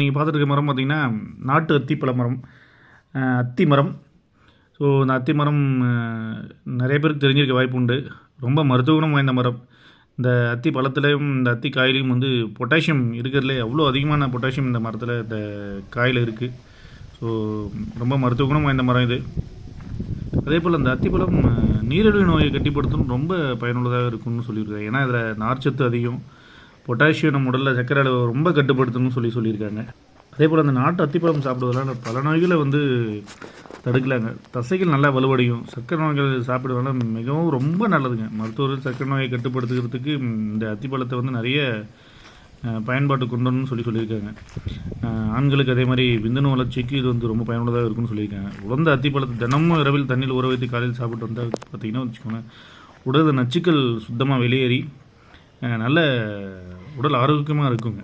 நீங்கள் பார்த்துட்டு மரம் பார்த்தீங்கன்னா நாட்டு அத்திப்பழ மரம் அத்தி மரம். ஸோ இந்த அத்தி மரம் நிறைய பேருக்கு தெரிஞ்சிருக்க வாய்ப்பு உண்டு. ரொம்ப மருத்துவ குணம் வாய்ந்த மரம். இந்த அத்தி பழத்துலேயும் இந்த அத்தி காயிலையும் வந்து பொட்டாசியம் இருக்கிறதுலே அவ்வளோ அதிகமான பொட்டாசியம் இந்த மரத்தில் இந்த காயில் இருக்குது ஸோ ரொம்ப மருத்துவ குணம் வாய்ந்த மரம் இது. அதே போல் இந்த அத்திப்பழம் நீரிழிவு நோயை கட்டிப்படுத்தும் ரொம்ப பயனுள்ளதாக இருக்கும்னு சொல்லியிருக்காங்க. ஏன்னா இதில் நார்ச்சத்து அதிகம். பொட்டாசியம் நம்ம உடலில் சர்க்கரை அளவு ரொம்ப கட்டுப்படுத்தணும்னு சொல்லி சொல்லியிருக்காங்க. அதே போல் அந்த நாட்டு அத்திப்பழம் சாப்பிடுவதெல்லாம் பல நோய்களை வந்து தடுக்கலாங்க. தசைகள் நல்லா வலுவடையும். சர்க்கரை நோய்கள் சாப்பிடுவதனால மிகவும் ரொம்ப நல்லதுங்க. மருத்துவர்கள் சர்க்கரை நோயை கட்டுப்படுத்துகிறதுக்கு இந்த அத்திப்பழத்தை வந்து நிறைய பயன்பாட்டு கொண்டு வரணும்னு சொல்லி சொல்லியிருக்காங்க. ஆண்களுக்கு அதே மாதிரி விந்தணு வளர்ச்சிக்கு இது வந்து ரொம்ப பயனுள்ளதாக இருக்கும்னு சொல்லியிருக்காங்க. உலர்ந்த அத்திப்பழத்தை தினமும் இரவில் தண்ணியில் ஊற வைத்து காலையில் சாப்பிட்டு வந்தால் பார்த்தீங்கன்னா வச்சுக்கோங்க உடல் நச்சுக்கள் சுத்தமாக வெளியேறி நல்ல உடல் ஆரோக்கியமாக இருக்குங்க.